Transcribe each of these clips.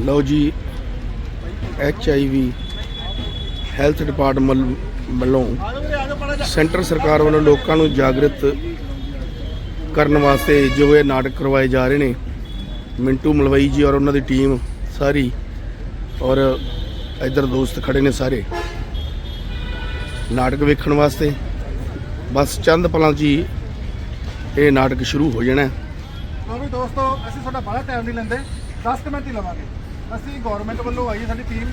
ਲਓ ਜੀ H I V health department ਵੱਲੋਂ ਸੈਂਟਰ ਸਰਕਾਰ ਵੱਲੋਂ ਲੋਕਾਂ ਨੂੰ ਜਾਗਰਤ ਕਰਨ ਵਾਸਤੇ ਜੋ ਇਹ ਨਾਟਕ ਕਰਵਾਏ ਜਾ ਰਹੇ ਨੇ, ਮਿੰਟੂ ਮਲਵਈ ਜੀ ਔਰ ਉਹਨਾਂ ਦੀ ਟੀਮ ਸਾਰੀ ਔਰ ਇੱਧਰ ਦੋਸਤ ਖੜੇ ਨੇ ਸਾਰੇ। ਨਾਟਕ ਵੇਖਣ ਵਾਸਤੇ। ਬਸ ਚੰਦ ਪਲਾਂ 'ਚ ਹੀ ਇਹ ਨਾਟਕ ਸ਼ੁਰੂ ਹੋ ਜਾਣਾ। ਹੈ। ਲਓ ਵੀ ਦੋਸਤੋ, ਅਸੀਂ ਤੁਹਾਡਾ ਬੜਾ ਟਾਈਮ ਨਹੀਂ ਲੈਂਦੇ। 10 ਮਿੰਟ ਹੀ ਲਵਾਂਗੇ। ਅਸੀਂ ਗਵਰਨਮੈਂਟ ਵੱਲੋਂ ਆਈ ਹੈ ਸਾਡੀ ਟੀਮ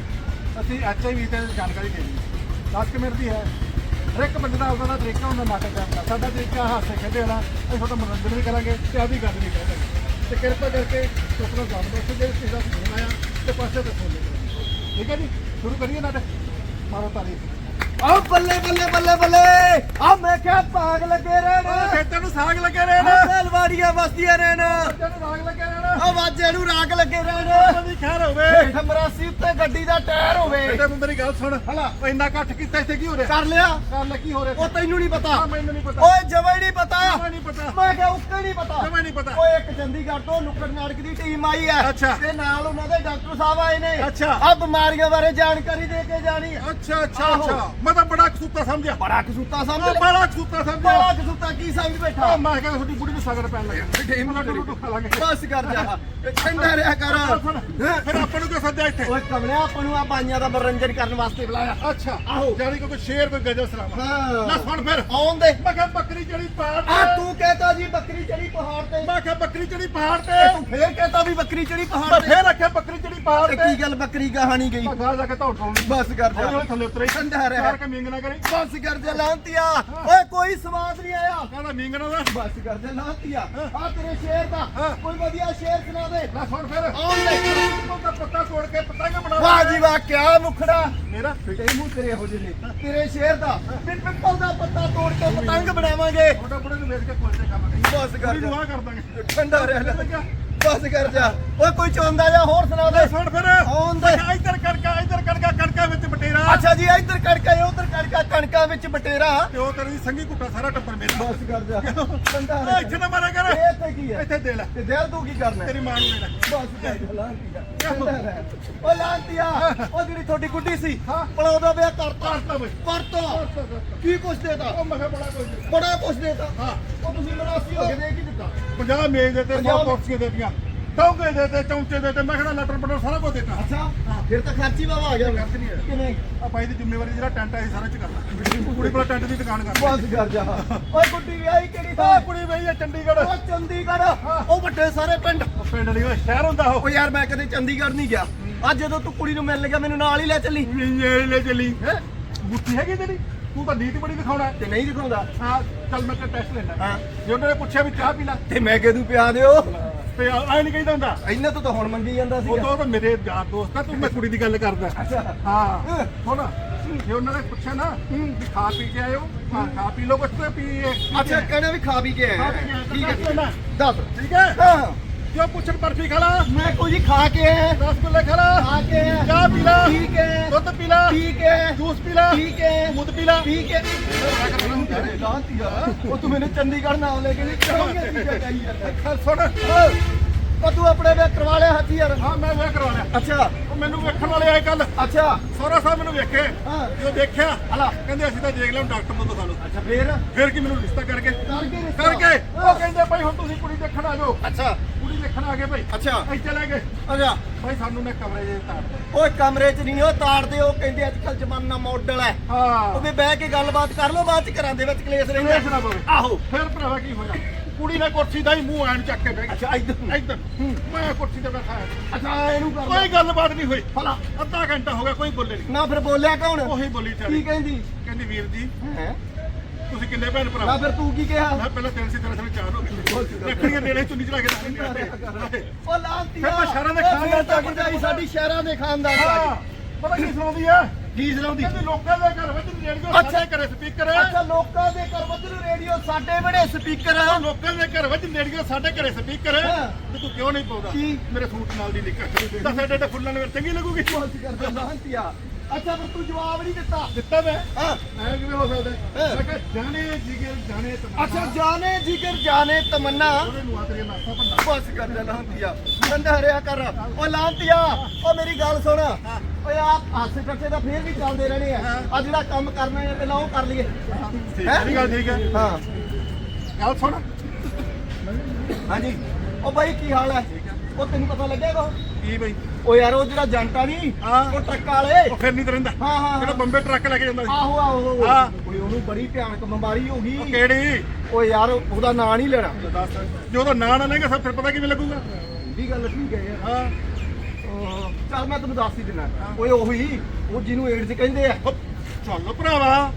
ਅਸੀਂ ਐਚਆਈਵੀ ਤੇ ਜਾਣਕਾਰੀ ਦੇ ਹੈ 10 ਕੁ ਮਿੰਟ ਦੀ ਹੈ? ਹਰ ਇੱਕ ਬੰਦੇ ਦਾ ਉਹਦਾ ਤਰੀਕਾ ਹੁੰਦਾ ਨਾਟਕ ਕਰਨ ਦਾ। ਸਾਡਾ ਤਰੀਕਾ ਹਾਸੇ ਖੇਡੇ ਵਾਲਾ ਅਸੀਂ ਤੁਹਾਡਾ ਮਨੋਰੰਜਨ ਵੀ ਕਰਾਂਗੇ ਤੇ ਆਦੀ ਗੱਲ ਵੀ ਕਰਾਂਗੇ। ਤੇ ਕਿਰਪਾ ਕਰਕੇ ਟੋਕਰਾ ਜਾਣ ਦੋ ਜੇ ਕਿਸੇ ਦਾ ਫੋਨ ਆਇਆ ਤੇ ਪਾਸੇ ਦੱਸੋ। ਠੀਕ ਹੈ ਜੀ? ਸ਼ੁਰੂ ਕਰੀਏ ਨਾਟਕ। ਮਾਰੋ ਤਾਲੀ। ਆ ਬੱਲੇ ਬੱਲੇ ਬੱਲੇ ਬੱਲੇ। ਆ ਮੈਂ ਕਿਹਾ ਭਾਗ ਲੱਗੇ ਰਹੇ ਨੇ ਖੇਤਾਂ ਨੂੰ ਸਾਗ ਲੱਗੇ ਰਹੇ ਨੇ ਆ ਸਲਵਾੜੀਆਂ ਵਸਦੀਆਂ ਰਹੇ ਨੇ ਖੇਤਾਂ ਨੂੰ ਸਾਗ ਲੱਗੇ ਰਹੇ ਨੇ ਆ ਵਾਜੇ ਨੂੰ ਰਾਗ ਲੱਗੇ ਰਹੇ ਨੇ ਉਹਨਾਂ ਦੀ ਖੈਰ ਹੋਵੇ ਹੇਠ ਮਰਾਸੀ ਉੱਤੇ ਗੱਡੀ ਦਾ ਟਾਇਰ ਹੋਵੇ। ਬੇਟੇ ਮੇਰੀ ਗੱਲ ਸੁਣ। ਹਲਾ। ਇੰਨਾ ਇਕੱਠ ਕੀਤਾ ਇੱਥੇ ਕੀ ਹੋ ਰਿਹਾ? ਕਰ ਲਿਆ। ਗੱਲ ਕੀ ਹੋ ਰਿਹਾ? ਉਹ ਤੈਨੂੰ ਨਹੀਂ ਪਤਾ। ਮੈਨੂੰ ਨਹੀਂ ਪਤਾ। ਓਏ ਜਮਾ ਹੀ ਨਹੀਂ ਪਤਾ। ਜਮਾਂ ਨਹੀਂ ਪਤਾ। ਮੈਂ ਕਿਹਾ ਉੱਤੇ ਨਹੀਂ ਪਤਾ। ਜਮਾਂ ਨਹੀਂ ਪਤਾ। ਓਏ ਇੱਕ ਚੰਡੀਗੜ੍ਹ ਤੋਂ ਨੁੱਕੜ ਨਾਟਕ ਦੀ ਟੀਮ ਆਈ ਹੈ। ਅੱਛਾ। ਤੇ ਨਾਲ ਉਹਨਾਂ ਦੇ ਡਾਕਟਰ ਸਾਹਿਬ ਆਏ ਨੇ। ਅੱਛਾ। ਆ ਬਿਮਾਰੀਆਂ ਬਾਰੇ ਜਾਣਕਾਰੀ ਦੇ ਕੇ ਜਾਣੀ ਹੈ। ਅੱਛਾ ਅੱਛਾ ਆਹੋ। ਅੱਛਾ। ਮੈਂ ਤਾਂ ਬੜਾ ਕਸੂਤਾ ਸਮਝਿਆ। ਬੜਾ ਕਸੂਤਾ ਸਮਝ ਲੈ ਬੜਾ ਕਸੂਤਾ ਬੜਾ ਸਮਝਿਆ ਕਸੂਤਾ ਕੀ ਸਮਝ ਬੈਠਾ? ਮੈਂ ਕਹਿੰਦਾ ਤੁਹਾਡੀ ਬੁੜੀ ਨੂੰ ਸਗੜ ਪੈਣ ਲੱਗਾ। ਟੀਮ ਉਹਨਾਂ ਨੂੰ ਖਾ ਲਾਂਗੇ ਬਸ ਕਰ ਜਾ। ਠੰਡਾ ਰਿਹਾ ਕਰ। ਫਿਰ ਆਪਾਂ ਨੂੰ ਕਿਉਂ ਸੱਦਿਆ ਇੱਥੇ। ਓਏ ਕਮਲਿਆ ਆਪਾਂ ਨੂੰ ਆ ਬਾਈਆਂ ਦਾ ਮਨੋਰੰਜਨ ਕਰਨ ਵਾਸਤੇ ਬੁਲਾਇਆ। ਅੱਛਾ। ਆਹੋ। ਜਾਨੀ ਕੋਈ ਸ਼ੇਰ ਕੋਈ ਗਜਲ ਸਲਾਮ ਹਾਂ। ਨਾ ਸੁਣ ਫਿਰ। ਆਉਣ ਦੇ ਮੈਂ ਕਿਹਾ ਬੱਕਰੀ ਚੜੀ ਪਹਾੜ ਆ ਤੇ ਤੂੰ ਕਹਤਾ ਜੀ ਬੱਕਰੀ ਚੜੀ ਪਹਾੜ ਤੇ। ਮੈਂ ਕਿਹਾ ਬੱਕਰੀ ਚੜੀ ਪਹਾੜ ਤੇ। ਤੇ ਫੇਰ ਕਹਤਾ ਵੀ ਬੱਕਰੀ ਚੜੀ ਪਹਾੜ ਤੇ। ਫੇਰ ਰੱਖਿਆ ਬੱਕਰੀ ਚੜੀ ਤੇ ਤੇ ਕੀ ਗੱਲ ਬੱਕਰੀ ਕਹਾਣੀ ਗਈ? ਜਾ ਕੇ ਧੌੜ ਬਸ ਕਰ ਹੌਲੀ ਜਾ। ਹੌਲੀ ਥੱਲੇ ਉਤਰੇ ਠੰਡਾ ਰਹਿ। ਚਾਰ ਕੇ ਮਿੰਗ ਨਾ ਕਰੀ। ਬਸ ਕਰ ਜਾ ਲਾਂਤੀਆ। ਓਏ ਕੋਈ ਸਵਾਦ ਨਹੀਂ ਆਇਆ। ਕਹਿੰਦਾ ਮਿੰਗਣਾ ਦਾ ਬਸ ਕਰ ਜਾ ਲਾਂਤੀਆ। ਆ ਤੇਰੇ ਸ਼ੇਰ ਦਾ। ਕੋਈ ਵਧੀਆ ਸ਼ੇਰ ਸੁਣਾ ਦੇ। ਲੈ ਸੁਣ ਫਿਰ। ਆਉਣ ਦੇ। ਉਹਦਾ ਪੱਤਾ ਤੋੜ ਕੇ ਪਤੰਗ ਬਣਾ ਵਾਹ ਜੀ ਵਾਹ ਕਿਆ ਮੁਖੜਾ। ਮੇਰਾ ਫਿੱਟੇ ਮੂੰਹ ਤੇਰੇ ਹੋ। ਜਨੇ ਤੇਰੇ ਸ਼ੇਰ ਦਾ। ਵੀ ਪਿੱਪਲ ਦਾ ਪੱਤਾ ਤੋੜ ਕੇ ਪਤੰਗ ਬਣਾਵਾਂਗੇ। ਛੋਟਾ ਬੁੜੇ ਨੂੰ ਵੇਚ ਕੇ ਕੋਲਤੇ ਖਾਵਾਂਗੇ ਬਸ ਕਰ ਕੁੜੀ ਨੂੰ ਜਾ ਕਰ ਦਾਂਗੇ। ਠੰਡਾ ਰਹਿ ਲੈ। ਬਸ ਕਰ ਜਾ। ਓਏ ਕੋਈ ਚੌਂਦਾ ਜਾਂ ਹੋਰ ਸੁਣਾ ਦੇ। ਸੁਣ ਫਿਰ। ਆਉਣ ਦੇ। ਇੱਧਰ ਕਣਕਾ ਇੱਧਰ ਕਣਕਾ ਕਣਕਾ ਵਿੱਚ ਬਟੇਰਾ। ਅੱਛਾ ਜੀ ਇੱਧਰ ਕਣਕਾ ਉਧਰ ਕਣਕਾ ਕਣਕਾਂ ਵਿੱਚ ਬਟੇਰਾ। ਤੇ ਉਹ ਤੇਰੀ ਸੰਗੀ ਘੁੱਟਾ ਸਾਰਾ ਟੱਬਰ ਮੇਰਾ। ਬਸ ਕਰ ਜਾ। ਠੰਡਾ ਓਏ ਇੱਥੇ ਨਾ ਮਾਰਿਆ ਕਰ। ਤੇ ਕੀ ਹੈ? ਇੱਥੇ ਦੇ ਲੈ। ਤੇ ਦਿਲ ਤੂੰ ਕੀ ਕਰਨਾ? ਤੇਰੀ ਮਾਂ ਨੂੰ ਦੇ ਲੈ। ਬਸ ਕਰ ਜਾ ਲਾਂਤੀਆ ਓ ਲਾਂਤੀਆ ਉਹ ਜਿਹੜੀ ਤੁਹਾਡੀ ਗੁੱਡੀ ਸੀ ਉਹਦਾ ਵਿਆਹ ਕਰਤਾ। ਕਰਤਾ ਬਈ। ਕਰਤਾ। ਕੀ ਕੁਛ ਦੇਤਾ? ਉਹ ਮੈਂ ਬੜਾ ਕੁਝ ਬੜਾ ਕੁਛ ਦੇਤਾ। ਹਾਂ। ਤੁਸੀਂ ਮਨਾਸੀ ਹੋ। ਕੇ ਦੇ ਕੀ ਦਿੱਤਾ? 50 ਮੇਜ਼ ਦੇ ਤੇ 100 ਪੰਜਾਹ ਕੁਰਸੀਆਂ ਦੇ ਦਿੱਤੀਆਂ ਟੌਂਗੇ ਦੇ ਤੇ ਚੌਂਚੇ ਦੇ ਤੇ ਮੈਂ ਕਿਹੜਾ ਲੈਟਰ ਬਟਰ ਸਾਰਾ ਕੁਝ ਦਿੱਤਾ। ਅੱਛਾ ਫਿਰ ਤਾਂ ਖਰਚੀ ਬਾਬਾ ਆ ਗਿਆ। ਖਰਚ ਨਹੀਂ ਹੈ। ਕਿਵੇਂ? ਆ ਬਾਈ ਦੀ ਜ਼ਿੰਮੇਵਾਰੀ ਜਿਹੜਾ ਟੈਂਟ ਹੈ ਇਹ ਸਾਰਾ ਚ ਕਰਨਾ ਕੁੜੀ ਕੋਲ ਟੈਂਟ ਦੀ ਦੁਕਾਨ ਕਰ। ਬਸ ਕਰ ਜਾ। ਓਏ ਗੁੱਡੀ ਵਿਆਹੀ ਕਿਹੜੀ ਆ ਥਾਂ ਕੁੜੀ ਬਈ ਹੈ ਚੰਡੀਗੜ੍ਹ। ਉਹ ਚੰਡੀਗੜ੍ਹ। ਉਹ ਵੱਡੇ ਸਾਰੇ ਪਿੰਡ। ਪਿੰਡ ਨਹੀਂ ਉਹ ਸ਼ਹਿਰ ਹੁੰਦਾ ਉਹ। ਉਹ ਯਾਰ ਮੈਂ ਕਦੇ ਚੰਡੀਗੜ੍ਹ ਨਹੀਂ ਗਿਆ। ਅੱਜ ਜਦੋਂ ਤੂੰ ਕੁੜੀ ਨੂੰ ਮਿਲਣ ਗਿਆ ਮੈਨੂੰ ਨਾਲ ਹੀ ਲੈ ਚੱਲੀ। ਲੈ ਚੱਲੀ। ਹੈ? ਬੁੱਤੀ ਹੈਗੀ ਤੇਰੀ? ਤੂੰ ਤਾਂ ਨੀਤ ਬੜੀ ਦਿਖਾਉਣਾ। ਤੇ ਨਹੀਂ ਦਿਖਾਉਂਦਾ। ਹਾਂ ਚੱਲ ਮੈਂ ਤੇ ਟੈਸਟ ਲੈਣਾ ਹਾਂ। ਜੇ ਉਹਨਾਂ ਨੇ ਪੁੱਛਿਆ ਵੀ ਚਾਹ ਪੀ ਲੈ। ਤੇ ਮੈਂ ਕਿਹਨੂੰ ਪਿਆ ਦਿਓ। ਤੇ ਐ ਨਹੀਂ ਕਹਿੰਦਾ ਹੁੰਦਾ ਇਹਨਾਂ ਤੋਂ ਤਾਂ ਹੁਣ ਮੰਗੀ ਜਾਂਦਾ ਸੀ ਉਦੋਂ ਤਾਂ ਮੇਰੇ ਯਾਰ ਦੋਸਤ ਆ ਤੂੰ ਮੈਂ ਕੁੜੀ ਦੀ ਗੱਲ ਕਰਦਾ। ਹਾਂ ਸੁਣ ਜੇ ਉਹਨਾਂ ਨੇ ਪੁੱਛਿਆ ਨਾ ਵੀ ਖਾ ਪੀ ਕੇ ਆਇਓ ਹਾਂ ਖਾ ਪੀ ਲੋ ਕੁਛ ਤੇ ਪੀਏ। ਅੱਛਾ ਕਹਿੰਦੇ ਵੀ ਖਾ ਪੀ ਕੇ ਆਇਆ। ਠੀਕ ਹੈ। ਦੱਸ। ਠੀਕ ਹੈ? ਹਾਂ। ਕਿਉਂ ਪੁੱਛਣ ਬਰਫੀ ਖਾ ਲਾ? ਮੈਂ ਕੋਈ ਜੀ ਖਾ ਕੇ ਆਇਆ। ਰਸਗੁੱਲੇ ਖਾ ਲਾ। ਖਾ ਕੇ ਆਇਆ। ਚਾਹ ਪੀ ਲਾ। ਠੀਕ ਹੈ। ਦੁੱਧ ਪੀ ਲਾ। ਠੀਕ ਹੈ। ਜੂਸ ਪੀ ਲਾ। ਠੀਕ ਹੈ। ਮੁੱਦ ਪੀ ਲਾ। ਠੀਕ ਹੈ ਉਹ ਤੂੰ ਮੈਨੂੰ ਚੰਡੀਗੜ੍ਹ ਨਾਮ ਲੈ ਕੇ ਨਹੀਂ ਖਾ ਸੁਣ। ਉਹ ਤੂੰ ਆਪਣੇ ਵਿਆਹ ਕਰਵਾ ਲਿਆ ਹੱਥੀ ਯਾਰ। ਹਾਂ ਮੈਂ ਵਿਆਹ ਕਰਵਾ ਲਿਆ। ਅੱਛਾ। ਉਹ ਮੈਨੂੰ ਵੇਖਣ ਵਾਲੇ ਆਏ ਕੱਲ ਅੱਛਾ। ਸੋਹਰਾ ਸਾਹਿਬ ਮੈਨੂੰ ਵੇਖੇ। ਹਾਂ। ਜਦੋਂ ਦੇਖਿਆ ਹਲਾ। ਕਹਿੰਦੇ ਅਸੀਂ ਤਾਂ ਦੇਖ ਲਿਆ ਡਾਕਟਰ ਨੂੰ ਦਿਖਾ ਲਓ। ਅੱਛਾ ਫੇਰ? ਫਿਰ ਕੀ ਮੈਨੂੰ ਰਿਸ਼ਤਾ ਕਰਕੇ। ਕਰਕੇ ਉਹ ਕਹਿੰਦੇ ਭਾਈ ਹੁਣ ਤੁਸੀਂ ਕੁੜੀ ਦੇਖਣ ਆ ਜਾਓ। ਅੱਛਾ। ਕੁੜੀ ਦੇਖਣ ਆ ਗਏ ਭਾਈ। ਅੱਛਾ। ਅਸੀਂ ਚਲੇ ਗਏ। ਅੱਛਾ। ਭਾਈ ਸਾਨੂੰ ਨੇ ਕਮਰੇ ਤਾਰ ਦਿੱਤੇ। ਓਏ ਕਮਰੇ 'ਚ ਨਹੀਂ ਉਹ ਤਾੜਦੇ ਉਹ ਕਹਿੰਦੇ ਅੱਜ ਕੱਲ ਜ਼ਮਾਨਾ ਮਾਡਲ ਹੈ। ਉਹ ਹਾਂ ਵੀ ਬਹਿ ਕੇ ਗੱਲਬਾਤ ਕਰ ਲਓ ਬਾਅਦ 'ਚ ਘਰਾਂ ਦੇ ਵਿੱਚ ਕਲੇਸ਼ ਕਲੇਸ਼ ਰਹਿੰਦਾ ਨਾ ਪਵੇ। ਆਹੋ। ਫਿਰ ਭਰਾਵਾ ਕੀ ਹੋਇਆ? ਕੁੜੀ ਨੇ ਕੁਰਸੀ ਦਾ ਹੀ ਮੂੰਹ ਐਨ ਚੱਕ ਕੇ ਬਹਿ ਗਈ। ਅੱਛਾ ਇੱਧਰ ਇੱਧਰ। ਮੈਂ ਕੁਰਸੀ ਤੇ ਬੈਠਾ ਅੱਛਾ ਇਹਨੂੰ ਕਰ ਕੋਈ ਗੱਲਬਾਤ ਨਹੀਂ ਹੋਈ। ਭਲਾ। ਅੱਧਾ ਘੰਟਾ ਹੋ ਗਿਆ ਕੋਈ ਬੋਲੇ ਨਹੀਂ ਨਾ ਫਿਰ ਬੋਲਿਆ ਕੌਣ? ਉਹੀ ਬੋਲੀ ਕੀ ਚੱਲੀ। ਕਹਿੰਦੀ? ਕਹਿੰਦੀ ਵੀਰ ਜੀ ਹੈ? ਤੁਸੀਂ ਕਿੰਨੇ ਭੈਣ ਭਰਾ? ਫਿਰ ਤੂੰ ਕੀ ਕਿਹਾ? ਮੈਂ ਪਹਿਲਾਂ ਤਿੰਨ ਸੀ ਤੇਰੇ ਸਾਲੇ ਚਾਰ ਹੋ ਗਏ। ਰੱਖੜੀਆਂ ਨੇੜੇ ਚੁੰਨੀ ਚੜਾ ਕੇ ਰੱਖਦੇ ਉਹ ਲਾਂਤੀ ਫਿਰ ਤਾਂ ਸ਼ਹਿਰਾਂ ਦੇ ਖਾਨਦਾਨ ਚ ਆ ਕੇ ਭਰਜਾਈ ਸਾਡੀ ਸ਼ਹਿਰਾਂ ਦੇ ਖਾਨਦਾਨ ਆ ਹਾਂ ਪਤਾ ਕੀ ਸੁਣਾਉਂਦੀ ਆ? ਕੀ ਸੁਣਾਉਂਦੀ? ਲੋਕਾਂ ਦੇ ਘਰ ਵਿੱਚ ਰੇਡੀਓ ਅੱਛਾ। ਸਾਡੇ ਘਰੇ ਸਪੀਕਰ ਅੱਛਾ ਲੋਕਾਂ ਦੇ ਘਰ ਵੱਧ ਰੇਡੀਓ ਸਾਡੇ ਬੜੇ ਸਪੀਕਰ ਆ। ਲੋਕਾਂ ਦੇ ਘਰ ਵਿੱਚ ਰੇਡੀਓ ਸਾਡੇ ਘਰੇ ਸਪੀਕਰ। ਤੇ ਤੂੰ ਕਿਉਂ ਨਹੀਂ ਪਾਉਂਦਾ? ਕੀ? ਮੇਰੇ ਸੂਟ ਨਾਲ ਦੀ ਨਿਕਲ। ਤਾਂ ਸਾਡੇ ਤੇ ਫੁੱਲਾਂ ਨੂੰ ਚੰਗੀ ਲੱਗੂਗੀ। ਬਸ ਕਰ ਲਾਂਤੀਆ ਅੱਛਾ ਪਰ ਤੂੰ ਜਵਾਬ ਨਹੀਂ ਦਿੱਤਾ। ਦਿੱਤਾ ਮੈਂ? ਹਾਂ। ਐ ਕਿਵੇਂ ਹੋ ਸਕਦਾ? ਹਾਂ। ਮੈਂ ਕਿਹਾ ਜਾਣੇ ਜਿਗਰ ਜਾਣੇ ਤਮੰਨਾ। ਅੱਛਾ ਜਾਣੇ ਜਿਗਰ ਜਾਣੇ ਤਮੰਨਾ। ਨੂੰ ਆ ਬਸ ਕਰ ਜਾ ਲਾਂਤੀਆ। ਬੰਦਾ ਹਰਿਆ ਕਰ। ਓ ਲਾਂਤੀਆ ਓ ਮੇਰੀ ਗੱਲ ਸੁਣ। ਓਏ ਆਪ ਹਾਸੇ ਕੱਟੇ ਦਾ ਫੇਰ ਵੀ ਚੱਲਦੇ ਰਹਿਣੇ ਆ। ਆ ਜਿਹੜਾ ਕੰਮ ਕਰਨਾ ਹੈ ਪਹਿਲਾਂ ਉਹ ਕਰ ਲਈਏ। ਠੀਕ ਹੈਂ? ਹੈ ਗੱਲ ਠੀਕ ਹੈ। ਹਾਂ। ਗੱਲ ਸੁਣ। ਹਾਂਜੀ। ਓ ਬਾਈ ਕੀ ਹਾਲ ਹੈ? ਉਹ ਤੈਨੂੰ ਪਤਾ ਲੱਗੇਗਾ ਕੀ ਬਈ? ਓ ਯਾਰ ਉਹ ਜਿਹੜਾ ਜੰਟਾ ਨਹੀਂ ਹਾਂ। ਉਹ ਟਰੱਕ ਵਾਲੇ। ਉਹ ਫਿਰ ਨਹੀਂ ਰਹਿੰਦਾ। ਹਾਂ ਹਾਂ ਜਿਹੜਾ। ਬੰਬੇ ਟਰੱਕ ਲੈ ਕੇ ਜਾਂਦਾ ਸੀ। ਆਹੋ ਆਹੋ ਹਾਂ। ਓਏ ਉਹਨੂੰ ਬੜੀ ਭਿਆਨਕ ਬਿਮਾਰੀ ਹੋ ਉਹ ਗਈ ਕਿਹੜੀ? ਓਏ ਯਾਰ ਉਹਦਾ ਨਾਂ ਨਹੀਂ ਲੈਣਾ। ਜੇ ਉਹਦਾ ਨਾਂ ਨਾ ਲੈਂਗਾ ਸਭ ਫਿਰ ਪਤਾ ਕਿਵੇਂ ਲੱਗੂਗਾ। ਵੀ ਗੱਲ ਠੀਕ ਹੈ ਯਾਰ। ਹਾਂ। ਅਹ ਚੱਲ ਮੈਂ ਤੈਨੂੰ ਦੱਸ ਹੀ ਦਿੰਦਾ। ਓਏ ਉਹੀ ਉਹ ਜਿਹਨੂੰ ਏਡਜ਼ ਕਹਿੰਦੇ ਆ। ਉਹ ਚੱਲ ਭਰਾਵਾ।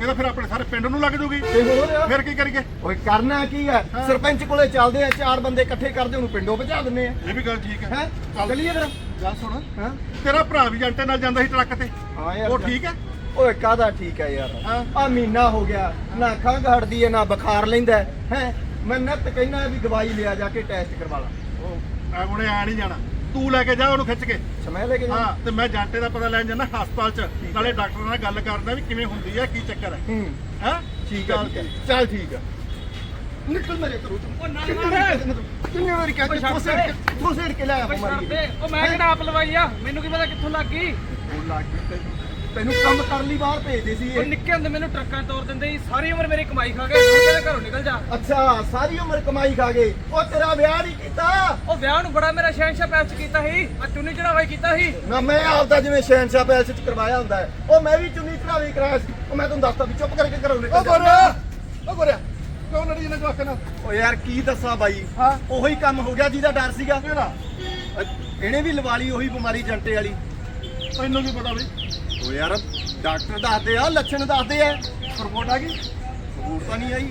ਇਹ ਤਾਂ ਫਿਰ ਆਪਣੇ ਸਾਰੇ ਪਿੰਡ ਨੂੰ ਲੱਗ ਜੂਗੀ। ਤੇ ਹੋਰ ਫਿਰ ਕੀ ਕਰੀਏ? ਓਏ ਕਰਨਾ ਕੀ ਹੈ ਹਾਂ। ਸਰਪੰਚ ਕੋਲੇ ਚੱਲਦੇ ਆ ਚਾਰ ਬੰਦੇ ਇਕੱਠੇ ਕਰਦੇ ਉਹਨੂੰ ਪਿੰਡੋਂ ਭਜਾ ਦਿੰਨੇ ਆ। ਇਹ ਵੀ ਗੱਲ ਠੀਕ ਹੈ ਹੈ? ਚੱਲ। ਚੱਲੀਏ ਫਿਰ। ਗੱਲ ਸੁਣ। ਹਾਂ। ਤੇਰਾ ਭਰਾ ਵੀ ਜੰਟੇ ਨਾਲ ਜਾਂਦਾ ਸੀ ਟਰੱਕ ਤੇ। ਹਾਂ ਯਾਰ ਉਹ ਠੀਕ ਹੈ ਓਏ ਕਾਹਦਾ ਠੀਕ ਹੈ ਯਾਰ। ਆ ਮਹੀਨਾ ਹੋ ਗਿਆ ਨਾ ਖੰਘ ਹਟਦੀ ਹੈ ਨਾ ਬੁਖਾਰ ਲੈਂਦਾ ਹੈ ਹੈਂ। ਮੈਂ ਨੱਤ ਕਹਿਣਾ ਵੀ ਦਵਾਈ ਲਿਆ ਜਾ ਕੇ ਟੈਸਟ ਕਰਵਾ ਲਾ। ਉਹ ਹੁਣੇ ਆ ਨਹੀਂ ਜਾਣਾ। ਤੂੰ ਲੈ ਕੇ ਜਾ ਉਹਨੂੰ ਖਿੱਚ ਕੇ। ਸਮਝ ਲੈ ਕੇ ਜਾ। ਹਾਂ ਤੇ ਮੈਂ ਜਾਂਟੇ ਦਾ ਪਤਾ ਲੈਣ ਜਾਣਾ ਹਸਪਤਾਲ 'ਚ। ਨਾਲੇ ਡਾਕਟਰ ਨਾਲ ਗੱਲ ਕਰਦਾ ਵੀ ਕਿਵੇਂ ਹੁੰਦੀ ਹੈ ਕੀ ਚੱਕਰ ਹੈ ਹੂੰ। ਹੈ? ਠੀਕ ਹੈ ਚੱਲ ਠੀਕ ਹੈ ਨਿਕਲ ਮੇਰੇ ਕਰੋ ਉਹ ਨਾ ਕਿੰਨੇ ਵਾਰੀ ਕਹਿ ਤੂੰ ਸੇੜ ਕੇ ਤੂੰ ਸੇੜ ਕੇ ਲੈ ਆ ਉਹ ਮੈਂ ਕਿਹੜਾ ਆਪ ਲਵਾਈ ਆ? ਮੈਨੂੰ ਕੀ ਪਤਾ ਕਿੱਥੋਂ ਲੱਗ ਗਈ। ਉਹ ਲੱਗ ਗਈ ਤੈਨੂੰ ਕੰਮ ਕਰਨ ਲਈ ਬਾਹਰ ਭੇਜਦੇ ਸੀ ਉਹ ਇਹ ਨਿੱਕੇ ਹੁੰਦੇ ਮੈਨੂੰ ਟਰੱਕਾਂ 'ਚ ਤੋਰ ਦਿੰਦੇ ਸੀ ਸਾਰੀ ਉਮਰ ਮੇਰੀ ਕਮਾਈ ਖਾ ਗਏ ਹੁਣ ਕਹਿੰਦੇ ਘਰੋਂ ਨਿਕਲ ਜਾ? ਅੱਛਾ ਸਾਰੀ ਉਮਰ ਕਮਾਈ ਖਾ ਗਏ ਉਹ ਤੇਰਾ ਵਿਆਹ ਨਹੀਂ ਕੀਤਾ। ਉਹ ਵਿਆਹ ਨੂੰ ਬੜਾ ਮੇਰਾ ਸ਼ਹਿਨਸ਼ਾਹ ਪੈਚ ਕੀਤਾ ਸੀ ਆ ਚੁੰਨੀ ਚੜਾਵਾ ਕੀਤਾ ਸੀ। ਨਾ ਮੈਂ ਆਪਦਾ ਜਿਵੇਂ ਸ਼ਹਿਨਸ਼ਾਹ ਪੈਲਸ ਚ ਕਰਵਾਇਆ ਹੁੰਦਾ ਹੈ ਉਹ ਮੈਂ ਵੀ ਚੁੰਨੀ ਚੜਾਵੇ ਕਰਾਇਆ ਸੀ। ਉਹ ਮੈਂ ਤੁਹਾਨੂੰ ਦੱਸਦਾ ਵੀ ਚੁੱਪ ਕਰਕੇ ਘਰੋਂ ਉਹ ਨਿਕਲ ਜਾ। ਗੋਰਿਆ ਉਹ ਗੋਰਿਆ ਕਿਉਂ ਲੜੀ ਇਹਨਾਂ ਜਵਾਕਾਂ ਨਾਲ? ਓ ਯਾਰ ਕੀ ਦੱਸਾਂ ਬਾਈ? ਹਾਂ। ਉਹੀ ਕੰਮ ਹੋ ਗਿਆ ਜਿਹਦਾ ਡਰ ਸੀਗਾ। ਕਿਹੜਾ? ਅ- ਇਹਨੇ ਵੀ ਲਵਾ ਲਈ ਉਹੀ ਬਿਮਾਰੀ ਜੰਟੇ ਵਾਲੀ। ਤੈਨੂੰ ਕੀ ਪਤਾ ਬਈ ਓ ਯਾਰ ਡਾਕਟਰ ਦੱਸਦੇ ਆ ਲੱਛਣ ਦੱਸਦੇ ਆ। ਰਿਪੋਰਟ ਆ ਗਈ? ਹੋਰ ਤਾਂ ਨਹੀਂ ਆਈ।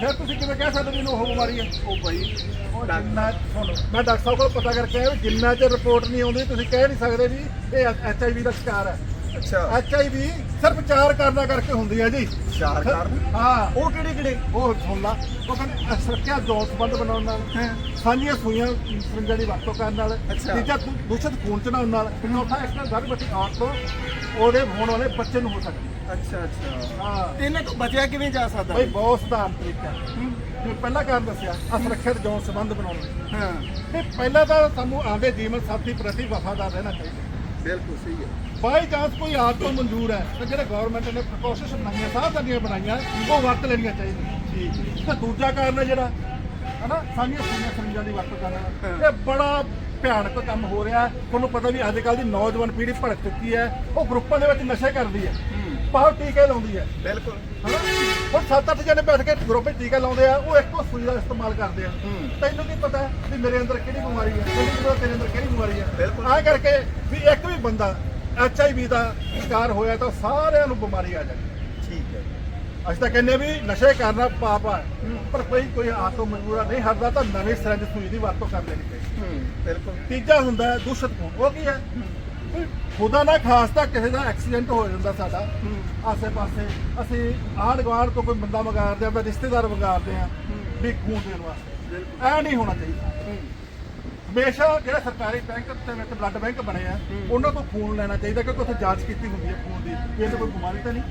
ਫਿਰ ਤੁਸੀਂ ਕਿਵੇਂ ਕਹਿ ਸਕਦੇ ਵੀ ਉਹ ਬਿਮਾਰੀ ਹੈ? ਉਹ ਬਾਈ ਜਿੰਨਾ ਸੁਣੋ ਮੈਂ ਡਾਕਟਰ ਸਾਹਿਬ ਕੋਲ ਪਤਾ ਕਰਕੇ ਆਇਆ ਵੀ ਜਿੰਨਾ ਚਿਰ ਰਿਪੋਰਟ ਨਹੀਂ ਆਉਂਦੀ ਤੁਸੀਂ ਕਹਿ ਨਹੀਂ ਸਕਦੇ ਵੀ ਇਹ ਐਚ ਆਈ ਵੀ ਦਾ ਸ਼ਿਕਾਰ ਹੈ। ਅੱਛਾ। ਐਚ ਆਈ ਵੀ ਸਿਰਫ ਚਾਰ ਕਾਰਨਾਂ ਕਰਕੇ ਹੁੰਦੀ ਹੈ ਜੀ। ਚਾਰ ਕਾਰਨ? ਹਾਂ। ਉਹ ਕਿਹੜੇ ਕਿਹੜੇ? ਉਹ ਸੁਣ ਲਾ। ਉਹ ਕਹਿੰਦੇ ਸੁਰੱਖਿਆ ਜੋਤ ਸੰਬੰਧ ਬਣਾਉਣ ਨਾਲ ਸਾਂਝੀਆਂ ਸੂਈਆਂ ਸਰਿੰਜਾਂ ਦੀ ਵਰਤੋਂ ਕਰਨ ਨਾਲ। ਤੀਜਾ ਦੂਸ਼ਿਤ ਖੂਨ ਚੜਾਉਣ ਨਾਲ ਚੌਥਾ ਇਸ ਨਾਲ ਗਰਭਵਤੀ ਔਰਤ ਤੋਂ ਉਹਦੇ ਹੋਣ ਵਾਲੇ ਬੱਚੇ ਨੂੰ ਹੋ ਸਕਦੀ। ਅੱਛਾ ਅੱਛਾ। ਹਾਂ। ਤੇ ਇਹਨਾਂ ਤੋਂ ਬਚਿਆ ਕਿਵੇਂ ਜਾ ਸਕਦਾ? ਬਈ ਬਹੁਤ ਸਧਾਰਨ ਤਰੀਕਾ। ਜੋ ਪਹਿਲਾ ਕਾਰਨ ਦੱਸਿਆ ਆ ਸੁਰੱਖਿਅਤ ਜੋਤ ਸੰਬੰਧ ਬਣਾਉਣ ਹਾਂ। ਤੇ ਪਹਿਲਾਂ ਤਾਂ ਸਾਨੂੰ ਆਪਦੇ ਜੀਵਨ ਸਾਥੀ ਪ੍ਰਤੀ ਵਫਾਦਾਰ ਰਹਿਣਾ ਚਾਹੀਦਾ। ਬਿਲਕੁਲ ਸਹੀ ਹੈ। ਬਾਈ ਚਾਂਸ ਕੋਈ ਆਪ ਤੋਂ ਮਨਜ਼ੂਰ ਹੈ। ਤੇ ਜਿਹੜੇ ਗਵਰਨਮੈਂਟ ਨੇ ਪ੍ਰੋਸੈਸ ਬਣਾਈਆਂ ਸਾਵਧਾਨੀਆਂ ਬਣਾਈਆਂ ਉਹ ਵਰਤ ਲੈਣੀਆਂ ਚਾਹੀਦੀਆਂ। ਠੀਕ ਤੇ ਦੂਜਾ ਕਾਰਨ ਹੈ ਜਿਹੜਾ ਹਨਾ ਸਾਂਝੀਆਂ ਸੁਣੀਆਂ ਸਰਿੰਜਾਂ ਦੀ ਵਰਤੋਂ ਕਰਨਾ ਇਹ ਬੜਾ ਭਿਆਨਕ ਕੰਮ ਹੋ ਰਿਹਾ ਹੈ। ਤੁਹਾਨੂੰ ਪਤਾ ਵੀ ਅੱਜ ਕੱਲ੍ਹ ਦੀ ਨੌਜਵਾਨ ਪੀੜ੍ਹੀ ਭੜਕ ਚੁੱਕੀ ਹੈ। ਉਹ ਗਰੁੱਪਾਂ ਦੇ ਵਿੱਚ ਨਸ਼ੇ ਕਰਦੀ ਹੈ। ਬਹੁਤ ਟੀਕੇ ਲਾਉਂਦੀ ਹੈ। ਬਿਲਕੁਲ। ਹਨਾ? ਹੁਣ 7-8 ਜਣੇ ਬੈਠ ਕੇ ਗਰੁੱਪ ਵਿੱਚ ਟੀਕਾ ਲਾਉਂਦੇ ਆ ਉਹ ਇੱਕੋ ਸੂਈ ਦਾ ਇਸਤੇਮਾਲ ਕਰਦੇ ਆ। ਹੂੰ। ਤੈਨੂੰ ਕੀ ਪਤਾ ਵੀ ਮੇਰੇ ਅੰਦਰ ਕਿਹੜੀ ਬਿਮਾਰੀ ਹੈ ਤੈਨੂੰ ਕੀ ਪਤਾ ਤੇਰੇ ਅੰਦਰ ਕਿਹੜੀ ਬਿਮਾਰੀ ਹੈ। ਬਿਲਕੁਲ। ਆ ਕਰਕੇ ਵੀ ਇੱਕ ਵੀ ਬੰਦਾ ਐਚ ਆਈ ਵੀ ਦਾ ਸ਼ਿਕਾਰ ਹੋਇਆ ਤਾਂ ਸਾਰਿਆਂ ਨੂੰ ਬਿਮਾਰੀ ਆ ਜਾਂਦੀ ਠੀਕ ਹੈ। ਅਸੀਂ ਤਾਂ ਕਹਿੰਦੇ ਵੀ ਨਸ਼ੇ ਕਰਨਾ ਪਾਪ ਆ ਪਰ ਕੋਈ ਕੋਈ ਆਤੋਂ ਮਜਬੂਰਾ ਨਹੀਂ ਹਟਦਾ ਤਾਂ ਨਵੀਂ ਸਰੰਜ ਸੂਈ ਦੀ ਵਰਤੋਂ ਕਰ ਲੈਣੀ ਚਾਹੀਦੀ ਹੂੰ। ਬਿਲਕੁਲ। ਤੀਜਾ ਹੁੰਦਾ ਹੈ ਦੂਸ਼ਿਤ ਖੂਨ ਉਹ ਕੀ ਹੈ। ਖੁਦਾ ਨਾ ਖਾਸ ਤਾਂ ਕਿਸੇ ਦਾ ਐਕਸੀਡੈਂਟ ਹੋ ਜਾਂਦਾ ਸਾਡਾ। ਆਸੇ ਪਾਸੇ ਅਸੀਂ ਆਂਢ ਗੁਆਂਢ ਤੋਂ ਕੋਈ ਬੰਦਾ ਮੰਗਾਰਦੇ ਆ ਜਾਂ ਰਿਸ਼ਤੇਦਾਰ ਮੰਗਾਰਦੇ ਆ ਵੀ ਖੂਨ ਦੇਣ ਵਾਸਤੇ। ਐ ਨਹੀਂ ਹੋਣਾ ਚਾਹੀਦਾ। ਹਮੇਸ਼ਾ ਜਿਹੜੇ ਸਰਕਾਰੀ ਬੈਂਕ ਤੇ ਵਿੱਚ ਬਲੱਡ ਬੈਂਕ ਬਣੇ ਆ ਉਹਨਾਂ ਤੋਂ ਖੂਨ ਲੈਣਾ ਚਾਹੀਦਾ ਕਿਉਂਕਿ ਉੱਥੇ ਜਾਂਚ ਕੀਤੀ ਹੁੰਦੀ ਹੈ ਖੂਨ ਦੀ। ਇਹ ਤਾਂ ਕੋਈ ਬਿਮਾਰੀ ਤਾਂ ਨਹੀਂ।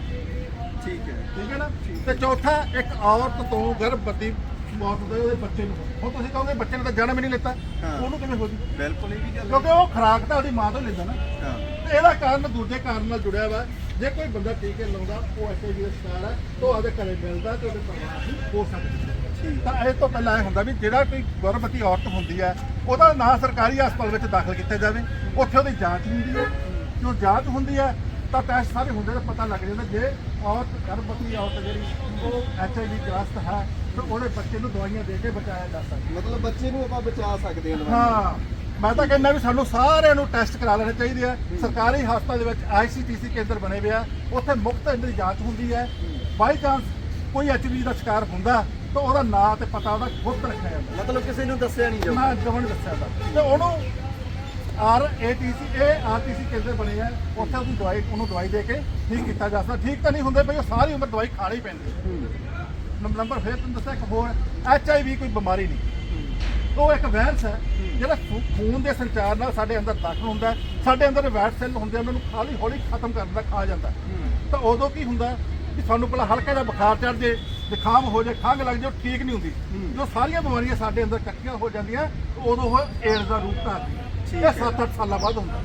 ਠੀਕ ਹੈ। ਠੀਕ ਹੈ ਨਾ? ਤੇ ਚੌਥਾ ਇੱਕ ਔਰਤ ਤੋਂ ਗਰਭਵਤੀ ਮੌਤ ਦੇ ਉਹਦੇ ਬੱਚੇ ਨੂੰ। ਹੁਣ ਤੁਸੀਂ ਕਹੋਗੇ ਬੱਚੇ ਨੇ ਤਾਂ ਜਨਮ ਹੀ ਨਹੀਂ ਲਿੱਤਾ। ਹਾਂ। ਉਹਨੂੰ ਕਿਵੇਂ ਹੋ ਜੂ? ਬਿਲਕੁਲ ਇਹ ਵੀ ਗੱਲ ਕਿਉਂਕਿ ਉਹ ਖੁਰਾਕ ਤਾਂ ਉਹਦੀ ਮਾਂ ਤੋਂ ਲੈਂਦਾ ਨਾ। ਹਾਂ। ਤੇ ਇਹਦਾ ਕਾਰਨ ਦੂਜੇ ਕਾਰਨ ਨਾਲ ਜੁੜਿਆ ਵਾ। ਜੇ ਕੋਈ ਬੰਦਾ ਟੀਕੇ ਲਾਉਂਦਾ ਉਹ ਐਸੇ ਦਾ ਸ਼ਿਕਾਰ ਹੈ ਤਾਂ ਉਹਦੇ ਘਰੇ ਮਿਲਦਾ ਤੇ ਉਹਦੇ ਪਰਿਵਾਰ ਨੂੰ ਹੋ ਸਕਦਾ ਤਾਂ ਇਹ ਤੋਂ ਪਹਿਲਾਂ ਇਹ ਹੁੰਦਾ ਵੀ ਜਿਹੜਾ ਕੋਈ ਗਰਭਵਤੀ ਔਰਤ ਹੁੰਦੀ ਹੈ ਉਹਦਾ ਨਾਂ ਸਰਕਾਰੀ ਹਸਪਤਾਲ ਵਿੱਚ ਦਾਖਲ ਕੀਤਾ ਜਾਵੇ। ਉੱਥੇ ਉਹਦੀ ਜਾਂਚ ਹੁੰਦੀ ਹੈ। ਜੋ ਜਾਂਚ ਹੁੰਦੀ ਹੈ ਤਾਂ ਟੈਸਟ ਸਾਰੇ ਹੁੰਦੇ ਤਾਂ ਪਤਾ ਲੱਗ ਜਾਂਦਾ। ਜੇ ਔਰਤ ਗਰਭਵਤੀ ਔਰਤ ਜਿਹੜੀ ਉਹ ਐਚਆਈਵੀ ਗ੍ਰਸਤ ਹੈ ਤਾਂ ਉਹਦੇ ਬੱਚੇ ਨੂੰ ਦਵਾਈਆਂ ਦੇ ਕੇ ਬਚਾਇਆ ਜਾ ਸਕਦਾ। ਮਤਲਬ ਬੱਚੇ ਨੂੰ ਆਪਾਂ ਬਚਾ ਸਕਦੇ ਹਾਂ ਹਾਂ ਮੈਂ ਤਾਂ ਕਹਿੰਦਾ ਵੀ ਸਾਨੂੰ ਸਾਰਿਆਂ ਨੂੰ ਟੈਸਟ ਕਰਾ ਲੈਣੇ ਚਾਹੀਦੇ ਆ। ਸਰਕਾਰੀ ਹਸਪਤਾਲ ਦੇ ਵਿੱਚ ਆਈਸੀਟੀਸੀ ਕੇਂਦਰ ਬਣੇ ਹੋਏ ਆ। ਉੱਥੇ ਮੁਫਤ ਇਹਦੀ ਜਾਂਚ ਹੁੰਦੀ ਹੈ। ਬਾਈ ਚਾਂਸ ਕੋਈ ਐਚਵੀ ਦਾ ਸ਼ਿਕਾਰ ਹੁੰਦਾ ਤਾਂ ਉਹਦਾ ਨਾਂ ਤੇ ਪਤਾ ਉਹਦਾ ਗੁਪਤ ਰੱਖਿਆ ਜਾਂਦਾ। ਮਤਲਬ ਕਿਸੇ ਨੂੰ ਦੱਸਿਆ ਨਹੀਂ ਜਾਊ ਮੈਂ ਜਮਨ ਦੱਸਿਆ ਦਾ ਤੇ ਉਹਨੂੰ ਆਰ ਏਟੀਸੀ ਇਹ ਆਰਟੀਸੀ ਕੇਂਦਰ ਬਣੇ ਆ। ਉੱਥੇ ਉਹਦੀ ਦਵਾਈ ਉਹਨੂੰ ਦਵਾਈ ਦੇ ਕੇ ਠੀਕ ਕੀਤਾ ਜਾ ਸਕਦਾ। ਠੀਕ ਤਾਂ ਨਹੀਂ ਹੁੰਦੇ ਬਈ ਉਹ ਸਾਰੀ ਉਮਰ ਦਵਾਈ ਖਾਣੀ ਪੈਂਦੀ ਹੈ। ਨੰਬਰ ਫਿਰ ਤੁਹਾਨੂੰ ਦੱਸਿਆ ਇੱਕ ਹੋਰ ਐਚ ਆਈ ਵੀ ਕੋਈ ਬਿਮਾਰੀ ਨਹੀਂ। ਉਹ ਇੱਕ ਵਾਇਰਸ ਹੈ ਜਿਹੜਾ ਖੂਨ ਦੇ ਸੰਚਾਰ ਨਾਲ ਸਾਡੇ ਅੰਦਰ ਦਾਖਲ ਹੁੰਦਾ ਹੈ। ਸਾਡੇ ਅੰਦਰ ਵਾਇਟ ਸੈੱਲ ਹੁੰਦੇ ਉਹਨਾਂ ਨੂੰ ਖਾਲੀ ਹੌਲੀ ਖਤਮ ਕਰਨ ਦਾ ਖਾ ਜਾਂਦਾ। ਤਾਂ ਉਦੋਂ ਕੀ ਹੁੰਦਾ ਕਿ ਸਾਨੂੰ ਪਹਿਲਾਂ ਹਲਕਾ ਜਿਹਾ ਬੁਖਾਰ ਚੜ ਜੇ ਜ਼ੁਕਾਮ ਹੋ ਜੇ ਖੰਘ ਲੱਗ ਜੇ ਠੀਕ ਨਹੀਂ ਹੁੰਦੀ। ਜੋ ਸਾਰੀਆਂ ਬਿਮਾਰੀਆਂ ਸਾਡੇ ਅੰਦਰ ਇਕੱਠੀਆਂ ਹੋ ਜਾਂਦੀਆਂ ਉਦੋਂ ਉਹ ਏਡਜ਼ ਦਾ ਰੂਪ ਧਾਰਦੀ ਇਹ 7-8 ਸਾਲਾਂ ਬਾਅਦ ਹੁੰਦਾ।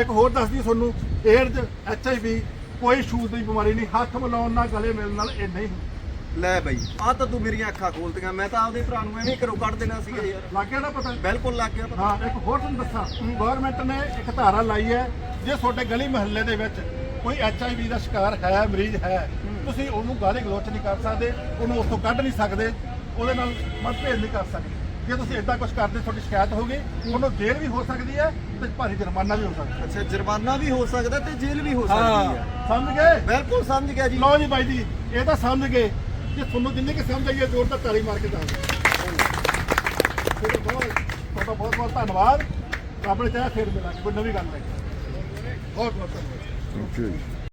ਇੱਕ ਹੋਰ ਦੱਸਦੀ ਤੁਹਾਨੂੰ ਏਡਜ਼ ਐਚਆਈਵੀ ਕੋਈ ਛੂਤ ਦੀ ਬਿਮਾਰੀ ਨਹੀਂ ਹੱਥ ਮਿਲਾਉਣ ਨਾਲ ਗਲੇ ਮਿਲਣ ਨਾਲ ਇਹ ਨਹੀਂ ਹੁੰਦਾ। ਲੈ ਬਈ ਆ ਤਾਂ ਤੂੰ ਮੇਰੀਆਂ ਅੱਖਾਂ ਖੋਲਤੀਆਂ ਮੈਂ ਤਾਂ ਆਪਦੇ ਭਰਾ ਨੂੰ ਐਵੇਂ ਘਰੋਂ ਕੱਢ ਦੇਣਾ ਸੀਗਾ ਯਾਰ। ਲੱਗ ਗਿਆ ਨਾ ਪਤਾ? ਬਿਲਕੁਲ ਲੱਗ ਗਿਆ ਪਤਾ। ਹਾਂ ਇੱਕ ਹੋਰ ਤੁਹਾਨੂੰ ਦੱਸਾਂ ਗਵਰਨਮੈਂਟ ਨੇ ਇੱਕ ਧਾਰਾ ਲਾਈ ਹੈ ਜੇ ਤੁਹਾਡੇ ਗਲੀ ਮਹੱਲੇ ਦੇ ਵਿੱਚ ਕੋਈ ਐਚਆਈਵੀ ਦਾ ਸ਼ਿਕਾਰ ਹੈ ਮਰੀਜ਼ ਹੈ ਤੁਸੀਂ ਉਹਨੂੰ ਗਾਲੀ ਗਲੋਚ ਨਹੀਂ ਕਰ ਸਕਦੇ ਉਹਨੂੰ ਉੱਥੋਂ ਕੱਢ ਨਹੀਂ ਸਕਦੇ ਉਹਦੇ ਨਾਲ ਮਤਭੇਦ ਨਹੀਂ ਕਰ ਸਕਦੇ। ਜੇ ਤੁਸੀਂ ਇਦਾਂ ਕੁਝ ਕਰਦੇ ਤੁਹਾਡੀ ਸ਼ਿਕਾਇਤ ਹੋਗੀ ਉਹਨੂੰ ਜੇਲ੍ਹ ਵੀ ਹੋ ਸਕਦੀ ਹੈ ਤੇ ਭਾਰੀ ਜੁਰਮਾਨਾ ਵੀ ਹੋ ਸਕਦਾ ਹੈ। ਅੱਛਾ ਜੁਰਮਾਨਾ ਵੀ ਹੋ ਸਕਦਾ ਤੇ ਜੇਲ੍ਹ ਵੀ ਹੋ ਸਕਦੀ ਹੈ। ਸਮਝ ਗਏ? ਬਿਲਕੁਲ ਸਮਝ ਗਿਆ ਜੀ। ਲਓ ਜੀ ਬਾਈ ਜੀ ਇਹ ਤਾਂ ਸਮਝ ਗਏ। ਜੇ ਤੁਹਾਨੂੰ ਜਿੰਨੀ ਕਿ ਸਮਝ ਆਈ ਹੈ, ਜ਼ੋਰ ਦਾ ਤਾਲੀ ਮਾਰ ਕੇ ਦੱਸ ਦਿਓ। ਤੁਹਾਡਾ ਬਹੁਤ ਤੁਹਾਡਾ ਬਹੁਤ ਬਹੁਤ ਧੰਨਵਾਦ। ਆਪਣੇ ਚਾਹ ਫੇਰ ਮਿਲਾਂਗੇ। ਕੋਈ ਨਵੀਂ ਗੱਲ ਲੈ ਕੇ ਬਹੁਤ ਬਹੁਤ ਧੰਨਵਾਦ। ਓਕੇ